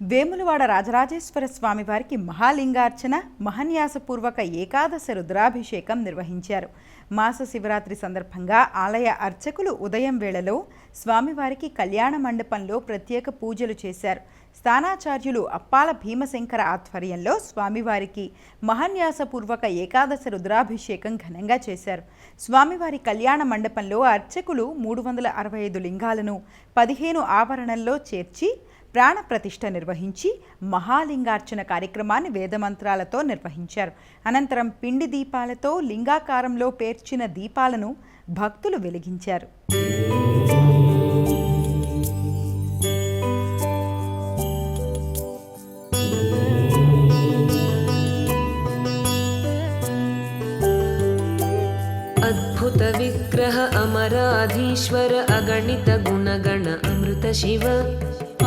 వేములవాడ రాజరాజేశ్వర స్వామివారికి మహాలింగార్చన మహన్యాసపూర్వక ఏకాదశ రుద్రాభిషేకం నిర్వహించారు. మాస శివరాత్రి సందర్భంగా ఆలయ అర్చకులు ఉదయం వేళలో స్వామివారికి కళ్యాణ మండపంలో ప్రత్యేక పూజలు చేశారు. స్థానాచార్యులు అప్పాల భీమశంకర ఆధ్వర్యంలో స్వామివారికి మహాన్యాసపూర్వక ఏకాదశ రుద్రాభిషేకం ఘనంగా చేశారు. స్వామివారి కళ్యాణ మండపంలో అర్చకులు మూడు వందల అరవై ఐదు లింగాలను పదిహేను ఆవరణల్లో చేర్చి ప్రాణప్రతిష్ఠ నిర్వహించి మహాలింగార్చన కార్యక్రమాన్ని వేదమంత్రాలతో నిర్వహించారు. అనంతరం పిండి దీపాలతో లింగాకారంలో పేర్చిన దీపాలను భక్తులు వెలిగించారు. అద్భుత విగ్రహ అమరాధీశ్వర అగణిత గుణగణ అమృత శివ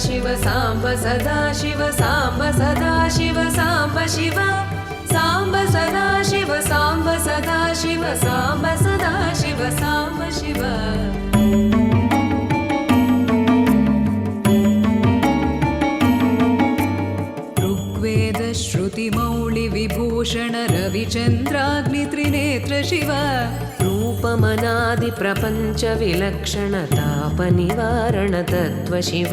शिव साम्ब सदा शिव साम्ब सदा शिव साम्ब शिव साम्ब सदा शिव साम्ब सदा शिव साम्ब सदा शिव साम्ब शिव। ऋग्वेद श्रुतिमौळि विभूषण रविचन्द्राग्नित्रिनेत्र शिव। रूपमनादिप्रपञ्चविलक्षणतापनिवारण तत्त्व शिव